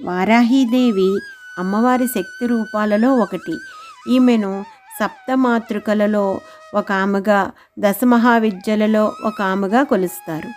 వారాహీదేవి అమ్మవారి శక్తి రూపాలలో ఒకటి. ఈమెను సప్తమాతృకలలో ఒక ఆమెగా దశమహావిద్యలలో ఒక ఆమెగా కొలుస్తారు.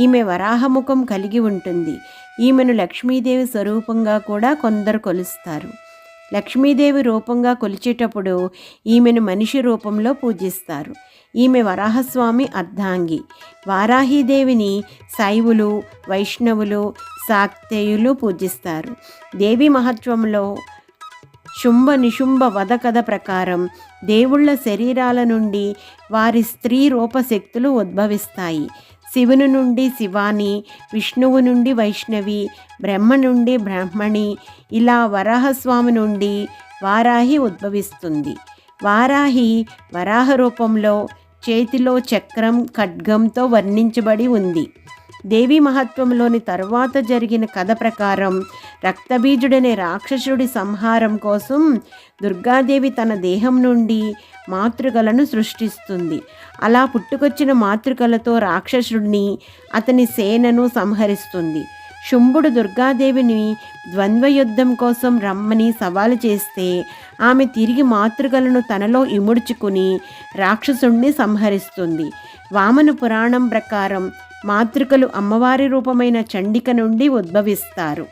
ఈమె వరాహముఖం కలిగి ఉంటుంది. ఈమెను లక్ష్మీదేవి స్వరూపంగా కూడా కొందరు కొలుస్తారు. లక్ష్మీదేవి రూపంగా కొలిచేటప్పుడు ఈమెను మనిషి రూపంలో పూజిస్తారు. ఈమె వరాహస్వామి అర్ధాంగి. వారాహీదేవిని శైవులు వైష్ణవులు శాక్తేయులు పూజిస్తారు. దేవి మహత్వంలో శుంభ నిశుంభ వధ కథ ప్రకారం దేవుళ్ళ శరీరాల నుండి వారి స్త్రీ రూపశక్తులు ఉద్భవిస్తాయి. శివుని నుండి శివాని విష్ణువు నుండి వైష్ణవి బ్రహ్మ నుండి బ్రహ్మణి ఇలా వరాహస్వామి నుండి వారాహి ఉద్భవిస్తుంది. వారాహి వరాహ రూపంలో చేతిలో చక్రం ఖడ్గంతో వర్ణించబడి ఉంది. దేవీ మహత్వంలోని తరువాత జరిగిన కథ ప్రకారం రక్తబీజుడనే రాక్షసుడి సంహారం కోసం దుర్గాదేవి తన దేహం నుండి మాతృకలను సృష్టిస్తుంది. అలా పుట్టుకొచ్చిన మాతృకలతో రాక్షసుడిని అతని సేనను సంహరిస్తుంది. శుంభుడు దుర్గాదేవిని ద్వంద్వ యుద్ధం కోసం రమ్మని సవాలు చేస్తే ఆమె తిరిగి మాతృకలను తనలో ఇముడ్చుకుని రాక్షసుణ్ణి సంహరిస్తుంది. వామన పురాణం ప్రకారం మాతృకలు అమ్మవారి రూపమైన చండిక నుండి ఉద్భవిస్తారు.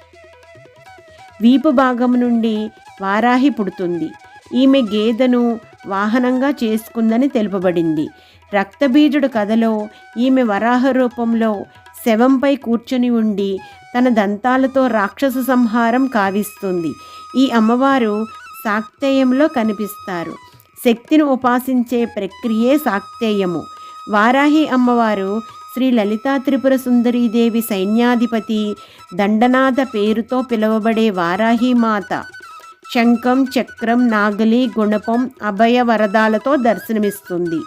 వీపు భాగం నుండి వారాహి పుడుతుంది. ఈమె గేదెను వాహనంగా చేసుకుందని తెలుపబడింది. రక్తబీజుడు కథలో ఈమె వరాహ రూపంలో శవంపై కూర్చొని ఉండి తన దంతాలతో రాక్షస సంహారం కావిస్తుంది. ఈ అమ్మవారు శాక్తేయంలో కనిపిస్తారు. శక్తిని ఉపాసించే ప్రక్రియే శాక్తేయము వారాహి అమ్మవారు శ్రీ లలితా త్రిపుర సుందరీదేవి సైన్యాధిపతి దండనాథ పేరుతో పిలువబడే వారాహి మాత. శంఖం చక్రం నాగలి గుణపం అభయ వరదాలతో దర్శనమిస్తుంది.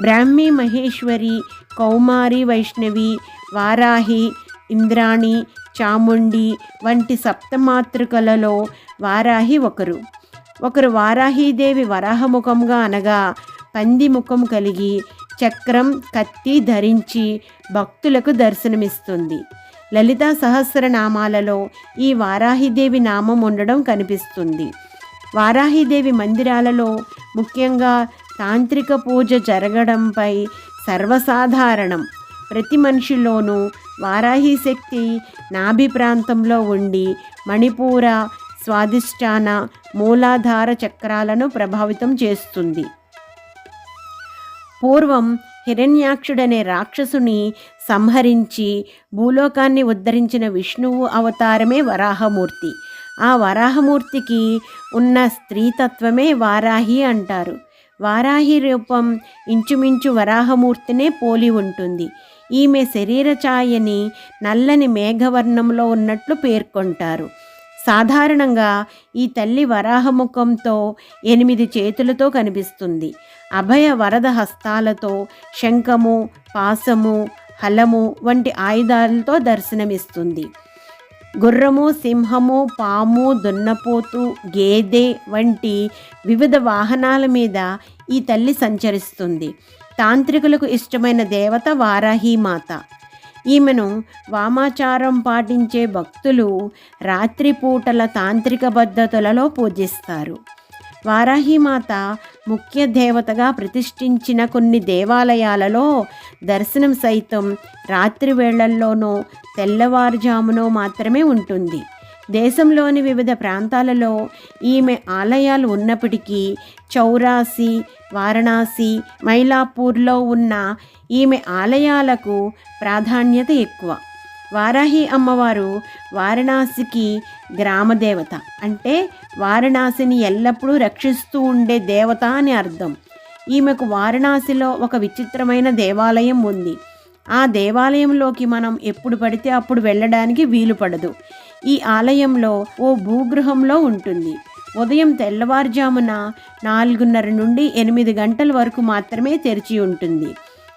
బ్రాహ్మీ మహేశ్వరి కౌమారి వైష్ణవి వారాహి ఇంద్రాణి చాముండి వంటి సప్తమాతృకలలో వారాహి ఒకరు. ఒకరు వారాహీదేవి వరాహముఖంగా అనగా పంది ముఖం కలిగి చక్రం కత్తి ధరించి భక్తులకు దర్శనమిస్తుంది. లలితా సహస్రనామాలలో ఈ వారాహిదేవి నామం ఉండడం కనిపిస్తుంది. వారాహిదేవి మందిరాలలో ముఖ్యంగా తాంత్రిక పూజ జరగడంపై సర్వసాధారణం. ప్రతి మనిషిలోనూ వారాహి శక్తి నాభి ప్రాంతంలో ఉండి మణిపూర స్వాధిష్టాన మూలాధార చక్రాలను ప్రభావితం చేస్తుంది. పూర్వం హిరణ్యాక్షుడనే రాక్షసుని సంహరించి భూలోకాన్ని ఉద్ధరించిన విష్ణువు అవతారమే వరాహమూర్తి. ఆ వరాహమూర్తికి ఉన్న స్త్రీతత్వమే వారాహి అంటారు. వారాహి రూపం ఇంచుమించు వరాహమూర్తినే పోలి ఉంటుంది. ఈమె శరీర ఛాయని నల్లని మేఘవర్ణంలో ఉన్నట్లు పేర్కొంటారు. సాధారణంగా ఈ తల్లి వరాహముఖంతో ఎనిమిది చేతులతో కనిపిస్తుంది. అభయ వరద హస్తాలతో శంఖము పాసము హలము వంటి ఆయుధాలతో దర్శనమిస్తుంది. గుర్రము సింహము పాము దున్నపోతు గేదె వంటి వివిధ వాహనాల మీద ఈ తల్లి సంచరిస్తుంది. తాంత్రికులకు ఇష్టమైన దేవత వారాహీమాత ఈమెను వామాచారం పాటించే భక్తులు రాత్రిపూటల తాంత్రిక పద్ధతులలో పూజిస్తారు. వారాహిమాత ముఖ్య దేవతగా ప్రతిష్ఠించిన కొన్ని దేవాలయాలలో దర్శనం సైతం రాత్రి వేళల్లోనో తెల్లవారుజామునో మాత్రమే ఉంటుంది. దేశంలోని వివిధ ప్రాంతాలలో ఈమె ఆలయాలు ఉన్నప్పటికీ చౌరాసి వారణాసి మైలాపూర్లో ఉన్న ఈమె ఆలయాలకు ప్రాధాన్యత ఎక్కువ. వారాహి అమ్మవారు వారణాసికి గ్రామదేవత. అంటే వారణాసిని ఎల్లప్పుడూ రక్షిస్తూ ఉండే దేవత అని అర్థం. ఈమెకు వారణాసిలో ఒక విచిత్రమైన దేవాలయం ఉంది. ఆ దేవాలయంలోకి మనం ఎప్పుడు పడితే అప్పుడు వెళ్ళడానికి వీలు పడదు. ఈ ఆలయంలో ఓ భూగృహంలో ఉంటుంది. ఉదయం తెల్లవారుజామున నాలుగున్నర నుండి ఎనిమిది గంటల వరకు మాత్రమే తెరిచి ఉంటుంది.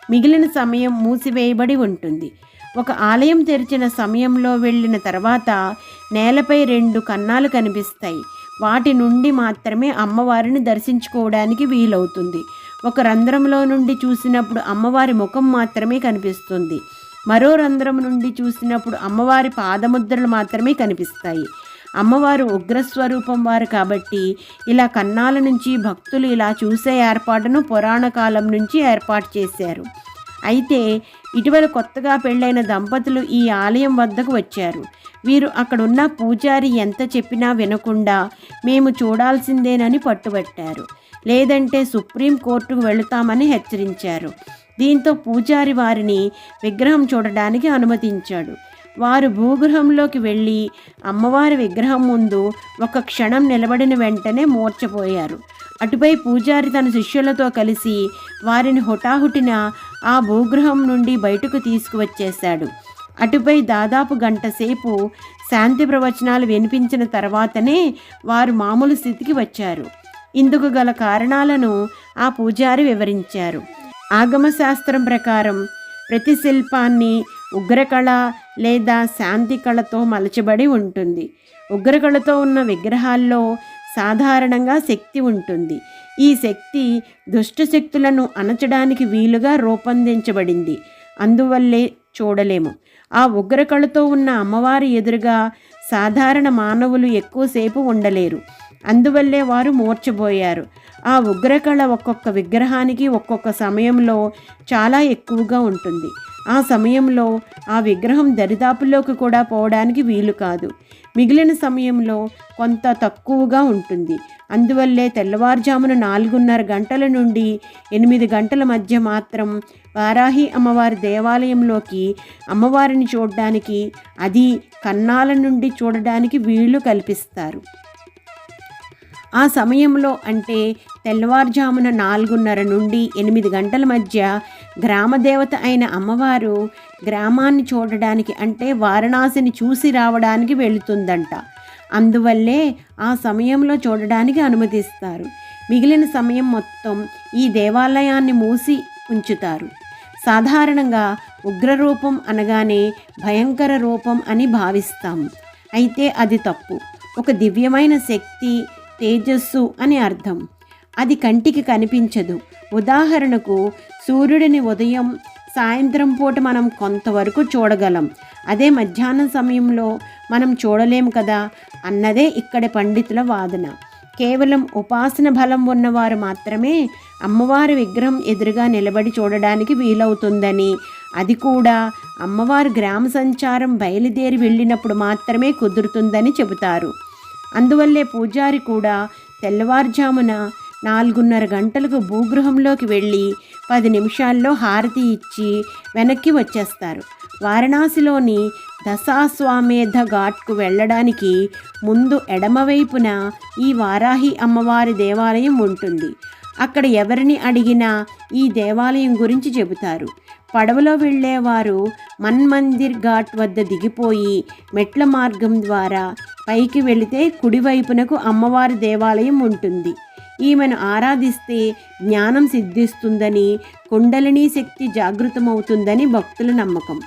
మిగిలిన సమయం మూసివేయబడి ఉంటుంది. ఒక ఆలయం తెరిచిన సమయంలో వెళ్ళిన తర్వాత నేలపై రెండు కన్నాలు కనిపిస్తాయి. వాటి నుండి మాత్రమే అమ్మవారిని దర్శించుకోవడానికి వీలవుతుంది. ఒక రంధ్రంలో నుండి చూసినప్పుడు అమ్మవారి ముఖం మాత్రమే కనిపిస్తుంది. మరో రంధ్రం నుండి చూసినప్పుడు అమ్మవారి పాదముద్రలు మాత్రమే కనిపిస్తాయి. అమ్మవారు ఉగ్రస్వరూపం వారు కాబట్టి ఇలా కన్నాల నుంచి భక్తులు ఇలా చూసే ఏర్పాటును పురాణ కాలం నుంచి ఏర్పాటు చేశారు. అయితే ఇటీవల కొత్తగా పెళ్ళైన దంపతులు ఈ ఆలయం వద్దకు వచ్చారు. వీరు అక్కడున్న పూజారి ఎంత చెప్పినా వినకుండా మేము చూడాల్సిందేనని పట్టుబట్టారు. లేదంటే సుప్రీం కోర్టుకు వెళుతామని హెచ్చరించారు. దీంతో పూజారి వారిని విగ్రహం చూడడానికి అనుమతించాడు. వారు భూగృహంలోకి వెళ్ళి అమ్మవారి విగ్రహం ముందు ఒక క్షణం నిలబడిన వెంటనే మూర్చపోయారు. అటుపై పూజారి తన శిష్యులతో కలిసి వారిని హుటాహుటిన ఆ భూగ్రహం నుండి బయటకు తీసుకువచ్చేశాడు. అటుపై దాదాపు గంట సేపు శాంతి ప్రవచనాలు వినిపించిన తర్వాతనే వారు మామూలు స్థితికి వచ్చారు. ఇందుకు గల కారణాలను ఆ పూజారి వివరించారు. ఆగమశాస్త్రం ప్రకారం ప్రతి శిల్పాన్ని ఉగ్రకళ లేదా శాంతి కళతో మలచబడి ఉంటుంది. ఉగ్రకళతో ఉన్న విగ్రహాల్లో సాధారణంగా శక్తి ఉంటుంది. ఈ శక్తి దుష్టశక్తులను అణచడానికి వీలుగా రూపొందించబడింది. అందువల్లే చూడలేము. ఆ ఉగ్రకళతో ఉన్న అమ్మవారి ఎదురుగా సాధారణ మానవులు ఎక్కువసేపు ఉండలేరు. అందువల్లే వారు మూర్చబోయారు ఆ ఉగ్రకళ ఒక్కొక్క విగ్రహానికి ఒక్కొక్క సమయంలో చాలా ఎక్కువగా ఉంటుంది. ఆ సమయంలో ఆ విగ్రహం దరిదాపుల్లోకి కూడా పోవడానికి వీలు కాదు. మిగిలిన సమయంలో కొంత తక్కువగా ఉంటుంది. అందువల్లే తెల్లవారుజామున నాలుగున్నర గంటల నుండి ఎనిమిది గంటల మధ్య మాత్రం వారాహి అమ్మవారి దేవాలయంలోకి అమ్మవారిని చూడడానికి అది కన్నాల నుండి చూడడానికి వీళ్ళు కల్పిస్తారు. ఆ సమయంలో అంటే తెల్లవారుజామున నాలుగున్నర నుండి ఎనిమిది గంటల మధ్య గ్రామదేవత అయిన అమ్మవారు గ్రామాన్ని చూడడానికి అంటే వారణాసిని చూసి రావడానికి వెళుతుందంట. అందువల్లే ఆ సమయంలో చూడడానికి అనుమతిస్తారు. మిగిలిన సమయం మొత్తం ఈ దేవాలయాన్ని మూసి ఉంచుతారు. సాధారణంగా ఉగ్రరూపం అనగానే భయంకర రూపం అని భావిస్తాము అయితే అది తప్పు. ఒక దివ్యమైన శక్తి తేజస్సు అని అర్థం. అది కంటికి కనిపించదు. ఉదాహరణకు సూర్యుడిని ఉదయం సాయంత్రం పూట మనం కొంతవరకు చూడగలం. అదే మధ్యాహ్నం సమయంలో మనం చూడలేము కదా? అన్నదే ఇక్కడి పండితుల వాదన. కేవలం ఉపాసన బలం ఉన్నవారు మాత్రమే అమ్మవారి విగ్రహం ఎదురుగా నిలబడి చూడడానికి వీలవుతుందని. అది కూడా అమ్మవారు గ్రామ సంచారం బయలుదేరి వెళ్ళినప్పుడు మాత్రమే కుదురుతుందని చెబుతారు. అందువల్లే పూజారి కూడా తెల్లవారుజామున నాలుగున్నర గంటలకు భూగృహంలోకి వెళ్ళి పది నిమిషాల్లో హారతి ఇచ్చి వెనక్కి వచ్చేస్తారు. వారణాసిలోని దశాశ్వామేధ ఘాట్కు వెళ్ళడానికి ముందు ఎడమవైపున ఈ వారాహి అమ్మవారి దేవాలయం ఉంటుంది. అక్కడ ఎవరిని అడిగినా ఈ దేవాలయం గురించి చెబుతారు. పడవలో వెళ్ళేవారు మన్మందిర్ ఘాట్ వద్ద దిగిపోయి మెట్ల మార్గం ద్వారా పైకి వెళితే కుడివైపునకు అమ్మవారి దేవాలయం ఉంటుంది. ఈమెను ఆరాధిస్తే జ్ఞానం సిద్ధిస్తుందని కుండలినీ శక్తి జాగృతమవుతుందని భక్తుల నమ్మకం.